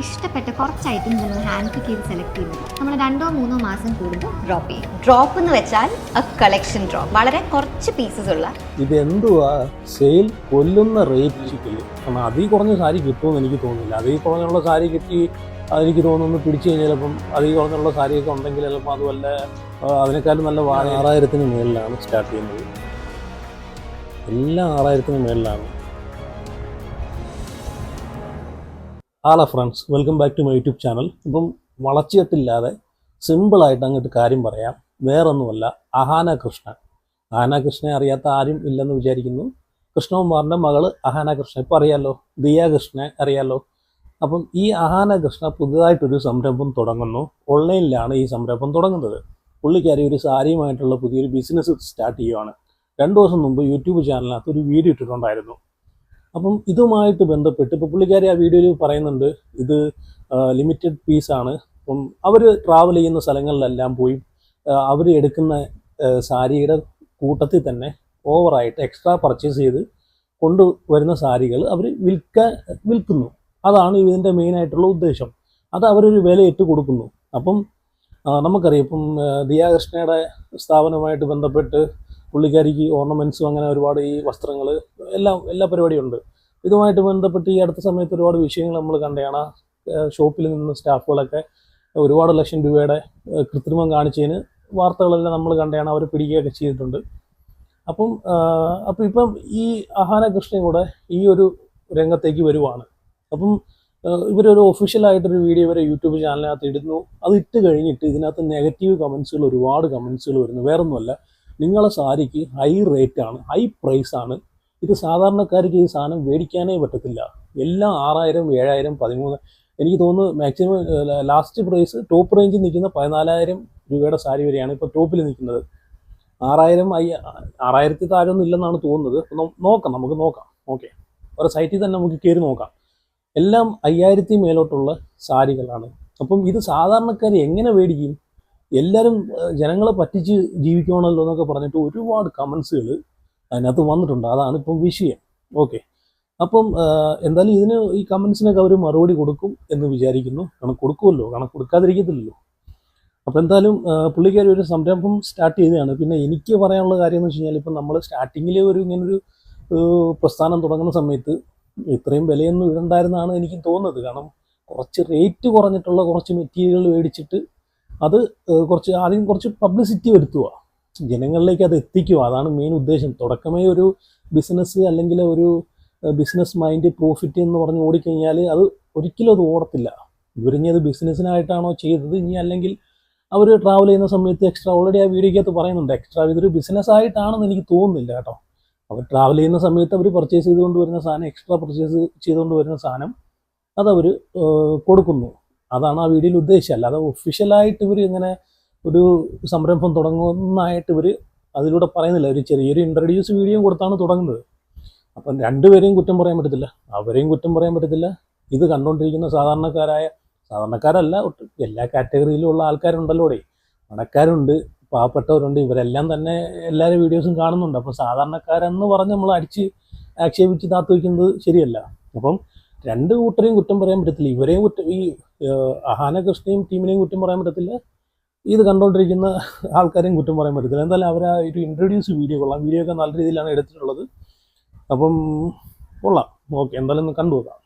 ഇഷ്ടപ്പെട്ട കുറച്ച് ഐറ്റംസ് നമ്മൾ ഹാൻഡ് പിക്ക് ചെയ്ത് സെലക്ട് ചെയ്യുന്നത്. നമ്മൾ രണ്ടോ മൂന്നോ മാസം കൂടുമ്പോൾ ഡ്രോപ്പ് ചെയ്യും. ഡ്രോപ്പ് എന്ന് വെച്ചാൽ കളക്ഷൻ ഡ്രോപ്പ് വളരെ കുറച്ച് പീസസ് ഉള്ള ഇത് എന്തുവാ? സെയിൽ കൊല്ലുന്ന റേറ്റ് കാരണം അതിൽ കുറഞ്ഞ സാരി കിട്ടുമെന്ന് എനിക്ക് തോന്നുന്നില്ല. അതിൽ കുറഞ്ഞുള്ള സാരി കിട്ടി അതെനിക്ക് തോന്നുന്നു പിടിച്ചു കഴിഞ്ഞാൽ ചിലപ്പം അതിൽ കുറഞ്ഞുള്ള സാരിയൊക്കെ ഉണ്ടെങ്കിൽ ചിലപ്പോൾ അത് വല്ല അതിനേക്കാളും നല്ല ആറായിരത്തിന് മുകളിലാണ് സ്റ്റാർട്ട് ചെയ്യുന്നത്. എല്ലാം ആറായിരത്തിന് മേളിലാണ്. Hello friends welcome back to my YouTube channel ഇപ്പം വളച്ചിട്ടില്ലാതെ സിമ്പിളായിട്ട് അങ്ങോട്ട് കാര്യം പറയാം. വേറൊന്നുമല്ല അഹാന കൃഷ്ണ അഹാന കൃഷ്ണനെ അറിയാത്ത ആരും ഇല്ലെന്ന് വിചാരിക്കുന്നു. കൃഷ്ണകുമാറിന്റെ മകൾ അഹാന കൃഷ്ണൻ. ഇപ്പം അറിയാലോ ദിയ കൃഷ്ണ അറിയാലോ. അപ്പം ഈ അഹാന കൃഷ്ണ പുതുതായിട്ടൊരു സംരംഭം തുടങ്ങുന്നു. ഓൺലൈനിലാണ് ഈ സംരംഭം തുടങ്ങുന്നത്. പുള്ളിക്കാരി ഒരു സാരിയുമായിട്ടുള്ള പുതിയൊരു ബിസിനസ് സ്റ്റാർട്ട് ചെയ്യുവാണ്. രണ്ട് ദിവസം മുമ്പ് യൂട്യൂബ് ചാനലിനകത്ത് ഒരു വീഡിയോ ഇട്ടിട്ടുണ്ടായിരുന്നു. അപ്പം ഇതുമായിട്ട് ബന്ധപ്പെട്ട് ഇപ്പോൾ പുള്ളിക്കാരി ആ വീഡിയോയിൽ പറയുന്നുണ്ട് ഇത് ലിമിറ്റഡ് പീസാണ് അപ്പം അവർ ട്രാവൽ ചെയ്യുന്ന സ്ഥലങ്ങളിലെല്ലാം പോയി അവർ എടുക്കുന്ന സാരിയുടെ കൂട്ടത്തിൽ തന്നെ ഓവറായിട്ട് എക്സ്ട്രാ പർച്ചേസ് ചെയ്ത് കൊണ്ടുവരുന്ന സാരികൾ അവർ വിൽക്കാൻ വിൽക്കുന്നു. അതാണ് ഇതിന്റെ മെയിനായിട്ടുള്ള ഉദ്ദേശം. അത് അവരൊരു വിലയിട്ട് കൊടുക്കുന്നു. അപ്പം നമുക്കറിയാം ഇപ്പം ദിയാകൃഷ്ണയുടെ സ്ഥാപനവുമായിട്ട് ബന്ധപ്പെട്ട് പുള്ളിക്കാരിക്ക് ഓർണമെന്റ്സും അങ്ങനെ ഒരുപാട് ഈ വസ്ത്രങ്ങൾ എല്ലാം എല്ലാ പരിപാടിയും ഉണ്ട്. ഇതുമായിട്ട് ബന്ധപ്പെട്ട് ഈ അടുത്ത സമയത്ത് ഒരുപാട് വിഷയങ്ങൾ നമ്മൾ കണ്ടതാണ് ഷോപ്പിൽ നിന്ന് സ്റ്റാഫുകളൊക്കെ ഒരുപാട് ലക്ഷം രൂപയുടെ കൃത്രിമം കാണിച്ചതിന് വാർത്തകളെല്ലാം നമ്മൾ കണ്ടതാണ് അവർ പിടിക്കുകയൊക്കെ ചെയ്തിട്ടുണ്ട്. അപ്പം അപ്പം ഇപ്പം ഈ ആഹാര കൃഷ്ണയും കൂടെ ഈ ഒരു രംഗത്തേക്ക് വരുവാണ്. അപ്പം ഇവരൊരു ഒഫീഷ്യലായിട്ടൊരു വീഡിയോ ഇവരെ യൂട്യൂബ് ചാനലിനകത്ത് ഇടുന്നു. അത് ഇട്ട് കഴിഞ്ഞിട്ട് ഇതിനകത്ത് നെഗറ്റീവ് കമൻസുകൾ ഒരുപാട് കമൻസുകൾ വരുന്നു. വേറൊന്നുമല്ല. നിങ്ങളെ സാരിക്ക് ഹൈ റേറ്റ് ആണ് ഹൈ പ്രൈസ് ആണ്. ഇത് സാധാരണക്കാർക്ക് ഈ സാധനം മേടിക്കാനേ പറ്റത്തില്ല. എല്ലാം ആറായിരം ഏഴായിരം പതിമൂന്ന്. എനിക്ക് തോന്നുന്നു മാക്സിമം ലാസ്റ്റ് പ്രൈസ് ടോപ്പ് റേഞ്ചിൽ നിൽക്കുന്ന പതിനാലായിരം രൂപയുടെ സാരി വരെയാണ് ഇപ്പോൾ ടോപ്പിൽ നിൽക്കുന്നത്. ആറായിരം അയ്യ ആറായിരത്തി താഴൊന്നും ഇല്ലെന്നാണ് തോന്നുന്നത്. നോക്കാം നമുക്ക് നോക്കാം. ഓക്കെ ഓരോ സൈറ്റിൽ തന്നെ നമുക്ക് കയറി നോക്കാം. എല്ലാം അയ്യായിരത്തി മേലോട്ടുള്ള സാരികളാണ്. അപ്പം ഇത് സാധാരണക്കാർ എങ്ങനെ മേടിക്കും? എല്ലാവരും ജനങ്ങളെ പറ്റിച്ച് ജീവിക്കണമല്ലോ എന്നൊക്കെ പറഞ്ഞിട്ട് ഒരുപാട് കമൻസുകൾ അതിനകത്ത് വന്നിട്ടുണ്ട്. അതാണ് ഇപ്പം വിഷയം. ഓക്കെ അപ്പം എന്തായാലും ഇതിന് ഈ കമൻസിനൊക്കെ അവർ മറുപടി കൊടുക്കും എന്ന് വിചാരിക്കുന്നു. കാരണം കൊടുക്കുമല്ലോ. കാരണം കൊടുക്കാതിരിക്കത്തില്ലല്ലോ. അപ്പോൾ എന്തായാലും പുള്ളിക്കാർ ഒരു സംരംഭം സ്റ്റാർട്ട് ചെയ്തതാണ്. പിന്നെ എനിക്ക് പറയാനുള്ള കാര്യം എന്ന് വെച്ച് കഴിഞ്ഞാൽ ഇപ്പം നമ്മൾ സ്റ്റാർട്ടിങ്ങിൽ ഒരു ഇങ്ങനൊരു പ്രസ്ഥാനം തുടങ്ങുന്ന സമയത്ത് ഇത്രയും വിലയൊന്നും ഇടണ്ടായിരുന്നാണ് എനിക്ക് തോന്നുന്നത്. കാരണം കുറച്ച് റേറ്റ് കുറഞ്ഞിട്ടുള്ള കുറച്ച് മെറ്റീരിയൽ മേടിച്ചിട്ട് അത് കുറച്ച് ആദ്യം കുറച്ച് പബ്ലിസിറ്റി വരുത്തുക ജനങ്ങളിലേക്ക് അത് എത്തിക്കുക അതാണ് മെയിൻ ഉദ്ദേശം. തുടക്കമേ ഒരു ബിസിനസ് അല്ലെങ്കിൽ ഒരു ബിസിനസ് മൈൻഡ് പ്രോഫിറ്റ് എന്ന് പറഞ്ഞ് ഓടിക്കഴിഞ്ഞാൽ അത് ഒരിക്കലും അത് ഓടത്തില്ല. ഇവരിഞ്ഞത് ബിസിനസ്സിനായിട്ടാണോ ചെയ്തത്? ഇനി അല്ലെങ്കിൽ അവർ ട്രാവൽ ചെയ്യുന്ന സമയത്ത് എക്സ്ട്രാ ഓൾറെഡി ആ വീഡിയോക്കകത്ത് പറയുന്നുണ്ട്. എക്സ്ട്രാ ഇതൊരു ബിസിനസ് ആയിട്ടാണെന്ന് എനിക്ക് തോന്നുന്നില്ല കേട്ടോ. അവർ ട്രാവൽ ചെയ്യുന്ന സമയത്ത് അവർ പർച്ചേസ് ചെയ്തുകൊണ്ട് വരുന്ന സാധനം എക്സ്ട്രാ പർച്ചേസ് ചെയ്തുകൊണ്ട് വരുന്ന സാധനം അതവർ കൊടുക്കുന്നു. അതാണ് ആ വീഡിയോയിൽ ഉദ്ദേശിച്ചത്. അല്ലാതെ ഒഫീഷ്യലായിട്ട് ഇവർ ഇങ്ങനെ ഒരു സംരംഭം തുടങ്ങുന്നതായിട്ട് ഇവർ അതിലൂടെ പറയുന്നില്ല. ഒരു ചെറിയൊരു ഇൻട്രൊഡ്യൂസ് വീഡിയോ കൊടുത്താണ് തുടങ്ങുന്നത്. അപ്പം രണ്ടുപേരെയും കുറ്റം പറയാൻ പറ്റത്തില്ല. അവരെയും കുറ്റം പറയാൻ പറ്റത്തില്ല. ഇത് കണ്ടുകൊണ്ടിരിക്കുന്ന സാധാരണക്കാരായ സാധാരണക്കാരല്ല എല്ലാ കാറ്റഗറിയിലും ഉള്ള ആൾക്കാരുണ്ടല്ലോ ഇവിടെ. പണക്കാരുണ്ട് പാവപ്പെട്ടവരുണ്ട്. ഇവരെല്ലാം തന്നെ എല്ലാവരും വീഡിയോസും കാണുന്നുണ്ട്. അപ്പോൾ സാധാരണക്കാരെന്ന് പറഞ്ഞ് നമ്മൾ അടിച്ച് ആക്ഷേപിച്ച് താത്തു വയ്ക്കുന്നത് ശരിയല്ല. അപ്പം രണ്ട് കൂട്ടരെയും കുറ്റം പറയാൻ പറ്റത്തില്ല. ഇവരെയും കുറ്റം ഈ അഹാനകൃഷ്ണയും അഹാന കൃഷ്ണയും ടീമിനെയും കുറ്റം പറയാൻ പറ്റത്തില്ല. ഇത് കണ്ടുകൊണ്ടിരിക്കുന്ന ആൾക്കാരെയും കുറ്റം പറയാൻ പറ്റത്തില്ല. എന്തായാലും അവർ ആ ഒരു ഇൻട്രൊഡ്യൂസ് വീഡിയോ കൊള്ളാം. വീഡിയോ ഒക്കെ നല്ല രീതിയിലാണ് എടുത്തിട്ടുള്ളത്. അപ്പം കൊള്ളാം. ഓക്കെ എന്തായാലും ഒന്ന് കണ്ടു നോക്കാം.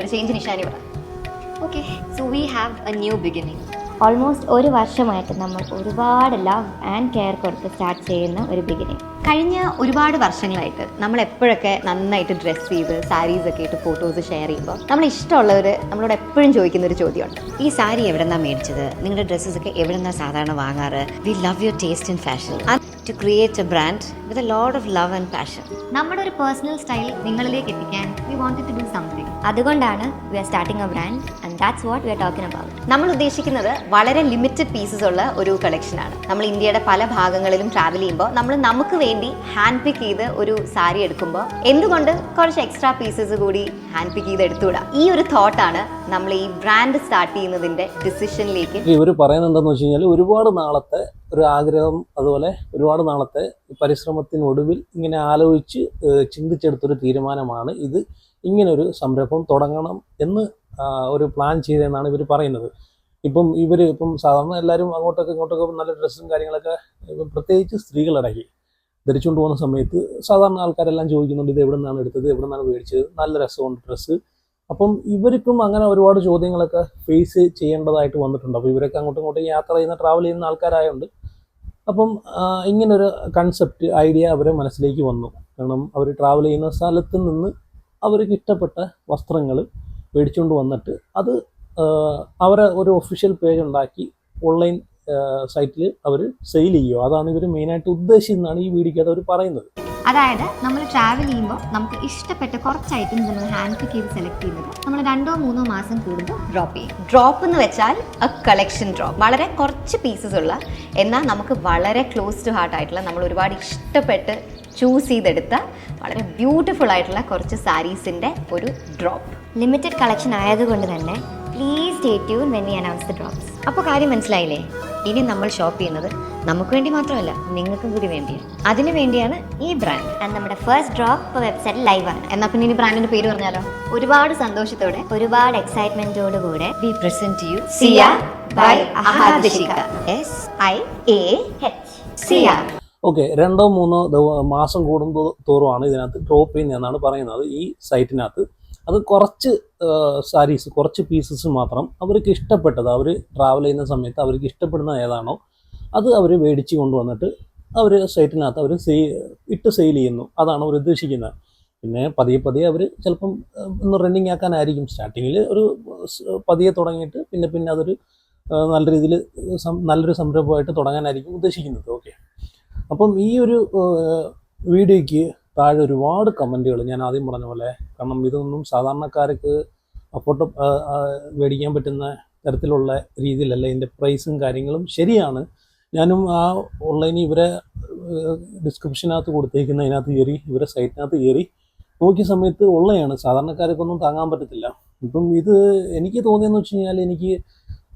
ഒരു okay so we have a new beginning almost ഒരു വർഷമായിട്ട് നമ്മൾ ഒരുപാട് ലവ് ആൻഡ് കെയർ കൊടുത്ത് സ്റ്റാർട്ട് ചെയ്യുന്ന ഒരു ബിഗിനിങ് കഴിഞ്ഞ ഒരുപാട് വർഷങ്ങളായിട്ട് നമ്മൾ എപ്പോഴൊക്കെ നന്നായിട്ട് ഡ്രസ്സ് ചെയ്ത് സാരീസ് ഒക്കെ ഇട്ട് ഫോട്ടോസ് ഷെയർ ചെയ്യുമ്പോൾ നമ്മൾ ഇഷ്ടമുള്ളവർ നമ്മളോട് എപ്പോഴും ചോദിക്കുന്ന ഒരു ചോദ്യമുണ്ട്. ഈ സാരി എവിടെ നിന്നാണ് മേടിച്ചത്? നിങ്ങളുടെ ഡ്രസ്സസ് ഒക്കെ എവിടെ നിന്നാണ് സാധാരണ വാങ്ങാറ്? We love your taste in fashion to create a brand with a load of love and passion നമ്മുടെ ഒരു പേഴ്സണൽ സ്റ്റൈൽ നിങ്ങളിലേക്ക് എത്തിക്കാൻ we wanted to do something അതുകൊണ്ടാണ് we are starting a brand and that's what we are talking about നമ്മൾ ഉദ്ദേശിക്കുന്നത് വളരെ limited pieces ഉള്ള ഒരു കളക്ഷനാണ് നമ്മൾ ഇന്ത്യയുടെ പല ഭാഗങ്ങളിലും ട്രാവൽ ചെയ്യുമ്പോൾ നമ്മൾ നമുക്ക് വേണ്ടി ഹാൻഡ് പിക്ക് ചെയ്ത് ഒരു സാരി എടുക്കുമ്പോൾ എന്തുകൊണ്ട് കുറച്ച് എക്സ്ട്രാ പീസസ് കൂടി ഹാൻഡ് പിക്ക് ചെയ്ത് എടുത്തുവിടാം? ഈ ഒരു തോട്ടാണ് നമ്മൾ ഈ ബ്രാൻഡ് സ്റ്റാർട്ട് ചെയ്യുന്നതിന്റെ ഡിസിഷനിലേക്ക് ഇവർ പറയുന്നത് എന്താണെന്ന് വെച്ച് കഴിഞ്ഞാൽ ഒരുപാട് നാളത്തെ ഒരു ആഗ്രഹം അതുപോലെ ഒരുപാട് നാളത്തെ പരിശ്രമത്തിനൊടുവിൽ ഇങ്ങനെ ആലോചിച്ച് ചിന്തിച്ചെടുത്തൊരു തീരുമാനമാണ് ഇത്. ഇങ്ങനൊരു സംരംഭം തുടങ്ങണം എന്ന് ഒരു പ്ലാൻ ചെയ്തതെന്നാണ് ഇവർ പറയുന്നത്. ഇപ്പം ഇവർ ഇപ്പം സാധാരണ എല്ലാവരും അങ്ങോട്ടൊക്കെ ഇങ്ങോട്ടൊക്കെ നല്ല ഡ്രസ്സും കാര്യങ്ങളൊക്കെ ഇപ്പം പ്രത്യേകിച്ച് സ്ത്രീകളടങ്ങി ധരിച്ചുകൊണ്ട് പോകുന്ന സമയത്ത് സാധാരണ ആൾക്കാരെല്ലാം ചോദിക്കുന്നുണ്ട് ഇത് എവിടെ നിന്നാണ് എടുത്തത്? എവിടെ നിന്നാണ് മേടിച്ചത്? നല്ല രസമുണ്ട് ഡ്രസ്സ്. അപ്പം ഇവർക്കും അങ്ങനെ ഒരുപാട് ചോദ്യങ്ങളൊക്കെ ഫേസ് ചെയ്യേണ്ടതായിട്ട് വന്നിട്ടുണ്ട്. അപ്പോൾ ഇവരൊക്കെ അങ്ങോട്ടും ഇങ്ങോട്ടും യാത്ര ചെയ്യുന്ന ട്രാവൽ ചെയ്യുന്ന ആൾക്കാരായതുകൊണ്ട് അപ്പം ഇങ്ങനൊരു കൺസെപ്റ്റ് ഐഡിയ അവരെ മനസ്സിലേക്ക് വന്നു. കാരണം അവർ ട്രാവൽ ചെയ്യുന്ന സ്ഥലത്ത് നിന്ന് അവർക്ക് ഇഷ്ടപ്പെട്ട വസ്ത്രങ്ങൾ മേടിച്ചുകൊണ്ട് വന്നിട്ട് അത് അവരെ ഒരു ഒഫീഷ്യൽ പേജ് ഉണ്ടാക്കി ഓൺലൈൻ സൈറ്റിൽ അവർ സെയിൽ ചെയ്യുക. അതാണ് ഇവർ മെയിനായിട്ട് ഉദ്ദേശിക്കുന്നതാണ് ഈ വീഡിയോക്കകത്ത് അവർ പറയുന്നത്. അതായത് നമ്മൾ ട്രാവൽ ചെയ്യുമ്പോൾ നമുക്ക് ഇഷ്ടപ്പെട്ട കുറച്ച് ഐറ്റംസ് നമ്മൾ ഹാൻഡ് പിക്ക് ചെയ്ത് സെലക്ട് ചെയ്യുന്നത് നമ്മൾ രണ്ടോ മൂന്നോ മാസം കൂടുമ്പോൾ ഡ്രോപ്പ് ചെയ്യും. ഡ്രോപ്പ് എന്ന് വെച്ചാൽ എ കളക്ഷൻ ഡ്രോപ്പ് വളരെ കുറച്ച് പീസസ് ഉള്ള എന്നാൽ നമുക്ക് വളരെ ക്ലോസ് ടു ഹാർട്ട് ആയിട്ടുള്ള നമ്മൾ ഒരുപാട് ഇഷ്ടപ്പെട്ട് ചൂസ് ചെയ്തെടുത്ത വളരെ ബ്യൂട്ടിഫുൾ ആയിട്ടുള്ള കുറച്ച് സാരീസിന്റെ ഒരു ഡ്രോപ്പ് ലിമിറ്റഡ് കളക്ഷൻ ആയതുകൊണ്ട് തന്നെ please stay tune when we announce the drops അപ്പോൾ കാര്യം മനസ്സിലായില്ലേ? ഇനി നമ്മൾ ഷോപ്പ് ചെയ്യുന്നത് നമുക്ക് വേണ്ടി മാത്രമല്ല നിങ്ങൾക്കും കൂടി വേണ്ടിയാണ് അതിനു വേണ്ടിയാണ് ഈ ബ്രാൻഡ് ആൻഡ് നമ്മുടെ ഫസ്റ്റ് ഡ്രോപ്പ് ഇപ്പോൾ ലൈവ് ലൈവാണ് എന്നാൽ പിന്നെ ഇനി ബ്രാൻഡിന്റെ പേര് പറഞ്ഞാലോ? ഒരുപാട് സന്തോഷത്തോടെ ഒരുപാട് എക്സൈറ്റ്മെന്റോട് കൂടെ we present you Siya by Ahadishika S I A H Siya. Okay രണ്ടോ മൂന്നോ മാസം കൂടുമ്പോൾ തോറുമാണ് ഇതിനകത്ത് ഡ്രോപ്പ് ചെയ്യുന്നതെന്നാണ് പറയുന്നത് ഈ സൈറ്റിനകത്ത് അത് കുറച്ച് സാരീസ് കുറച്ച് പീസസ് മാത്രം അവർക്ക് ഇഷ്ടപ്പെട്ടത്. അവർ ട്രാവൽ ചെയ്യുന്ന സമയത്ത് അവർക്ക് ഇഷ്ടപ്പെടുന്ന ഏതാണോ അത് അവർ മേടിച്ച് കൊണ്ടുവന്നിട്ട് അവർ സൈറ്റിനകത്ത് അവർ സെയിൽ ഇട്ട് സെയിൽ ചെയ്യുന്നു. അതാണ് അവർ ഉദ്ദേശിക്കുന്നത്. പിന്നെ പതിയെ പതിയെ അവർ ചിലപ്പം ഒന്ന് റണ്ണിങ് ആക്കാനായിരിക്കും. സ്റ്റാർട്ടിങ്ങിൽ ഒരു പതിയെ തുടങ്ങിയിട്ട് പിന്നെ പിന്നെ അതൊരു നല്ല രീതിയിൽ നല്ലൊരു സംരംഭമായിട്ട് തുടങ്ങാനായിരിക്കും ഉദ്ദേശിക്കുന്നത്. ഓക്കെ അപ്പം ഈ ഒരു വീഡിയോയ്ക്ക് താഴെ ഒരുപാട് കമന്റുകൾ ഞാൻ ആദ്യം പറഞ്ഞ പോലെ കാരണം ഇതൊന്നും സാധാരണക്കാർക്ക് അഫോർഡ് മേടിക്കാൻ പറ്റുന്ന തരത്തിലുള്ള രീതിയിലല്ല. ഇതിന്റെ പ്രൈസും കാര്യങ്ങളും ശരിയാണ്. ഞാനും ആ ഓൺലൈനിൽ ഇവരെ ഡിസ്ക്രിപ്ഷനകത്ത് കൊടുത്തേക്കുന്ന അതിനകത്ത് കയറി ഇവരെ സൈറ്റിനകത്ത് കയറി നോക്കിയ സമയത്ത് ഉള്ളതാണ് സാധാരണക്കാർക്കൊന്നും താങ്ങാൻ പറ്റത്തില്ല. ഇപ്പം ഇത് എനിക്ക് തോന്നിയെന്ന് വെച്ച് കഴിഞ്ഞാൽ എനിക്ക്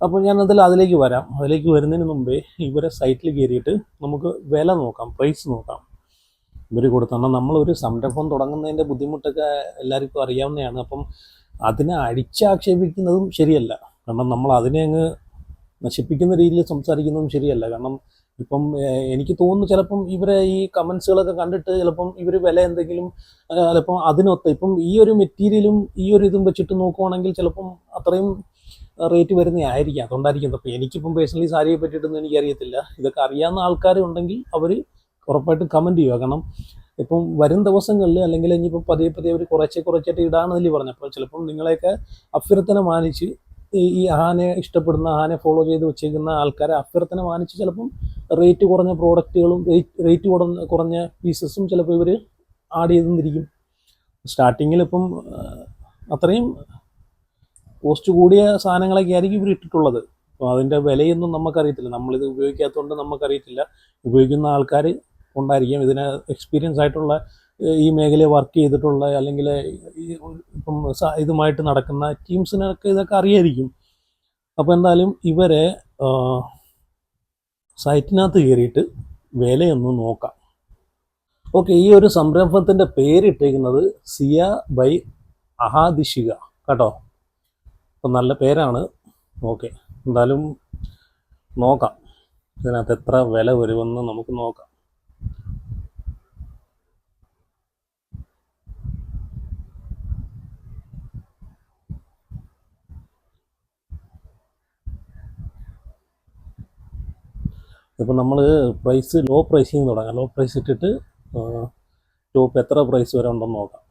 അപ്പോൾ ഞാൻ അതിൽ അതിലേക്ക് വരാം. അതിലേക്ക് വരുന്നതിന് മുമ്പേ ഇവരെ സൈറ്റിൽ കയറിയിട്ട് നമുക്ക് വില നോക്കാം പ്രൈസ് നോക്കാം. ഇവർ കൊടുത്തണം നമ്മളൊരു സംരംഭം തുടങ്ങുന്നതിന്റെ ബുദ്ധിമുട്ടൊക്കെ എല്ലാവർക്കും അറിയാവുന്നതാണ്. അപ്പം അതിനെ അടിച്ചാക്ഷേപിക്കുന്നതും ശരിയല്ല. കാരണം നമ്മൾ അതിനെ അങ്ങ് നശിപ്പിക്കുന്ന രീതിയിൽ സംസാരിക്കുന്നതും ശരിയല്ല. കാരണം ഇപ്പം എനിക്ക് തോന്നുന്നു ചിലപ്പം ഇവരെ ഈ കമൻസുകളൊക്കെ കണ്ടിട്ട് ചിലപ്പം ഇവർ വില എന്തെങ്കിലും ചിലപ്പം അതിനൊത്ത ഇപ്പം ഈ ഒരു മെറ്റീരിയലും ഈ ഒരു ഇതും വെച്ചിട്ട് നോക്കുവാണെങ്കിൽ ചിലപ്പം അത്രയും റേറ്റ് വരുന്നതായിരിക്കാം അതുകൊണ്ടായിരിക്കും. അപ്പോൾ എനിക്കിപ്പം പേഴ്സണലി സാരിയെ പറ്റിയിട്ടൊന്നും എനിക്കറിയത്തില്ല. ഇതൊക്കെ അറിയാവുന്ന ആൾക്കാരുണ്ടെങ്കിൽ അവർ ഉറപ്പായിട്ടും കമന്റ് ചെയ്യുക. കാരണം ഇപ്പം വരും ദിവസങ്ങളിൽ അല്ലെങ്കിൽ ഇനിയിപ്പോൾ പതിയെ പതിയെ അവർ കുറച്ചേ കുറച്ചായിട്ട് ഇടാണെന്നല്ലേ പറഞ്ഞു അപ്പോൾ ചിലപ്പം നിങ്ങളെയൊക്കെ അഭ്യർത്ഥന മാനിച്ച് ഈ ഈ ആനയെ ഇഷ്ടപ്പെടുന്ന ആനയെ ഫോളോ ചെയ്ത് വെച്ചേക്കുന്ന ആൾക്കാരെ അഭ്യർത്ഥന മാനിച്ച് ചിലപ്പം റേറ്റ് കുറഞ്ഞ പ്രോഡക്റ്റുകളും റേറ്റ് കുറഞ്ഞ കുറഞ്ഞ പീസസും ചിലപ്പോൾ ഇവർ ആഡ് ചെയ്തിരിക്കും സ്റ്റാർട്ടിങ്ങിൽ ഇപ്പം അത്രയും കോസ്റ്റ് കൂടിയ സാധനങ്ങളൊക്കെ ആയിരിക്കും ഇവർ ഇട്ടിട്ടുള്ളത്. അപ്പോൾ അതിന്റെ വിലയൊന്നും നമുക്കറിയത്തില്ല. നമ്മളിത് ഉപയോഗിക്കാത്തതുകൊണ്ട് നമുക്കറിയത്തില്ല. ഉപയോഗിക്കുന്ന ആൾക്കാർ ഉണ്ടായിരിക്കും. ഇതിന് എക്സ്പീരിയൻസ് ആയിട്ടുള്ള ഈ മേഖലയിൽ വർക്ക് ചെയ്തിട്ടുള്ള അല്ലെങ്കിൽ ഇപ്പം ഇതുമായിട്ട് നടക്കുന്ന ടീംസിനൊക്കെ ഇതൊക്കെ അറിയായിരിക്കും. അപ്പോൾ എന്തായാലും ഇവരെ സൈറ്റിനകത്ത് കയറിയിട്ട് വിലയൊന്ന് നോക്കാം. ഓക്കെ ഈ ഒരു സംരംഭത്തിന്റെ പേരിട്ടേക്കുന്നത് സിയ ബൈ അഹാദിഷിക കേട്ടോ. അപ്പം നല്ല പേരാണ്. ഓക്കെ എന്തായാലും നോക്കാം. ഇതിനകത്ത് എത്ര വില വരുമെന്ന് നമുക്ക് നോക്കാം. ഇപ്പം നമ്മൾ പ്രൈസ് ലോ പ്രൈസിങ് തുടങ്ങാം. ലോ പ്രൈസ് ഇട്ടിട്ട് ടോപ്പ് എത്ര പ്രൈസ് വരെ ഉണ്ടെന്ന് നോക്കാം.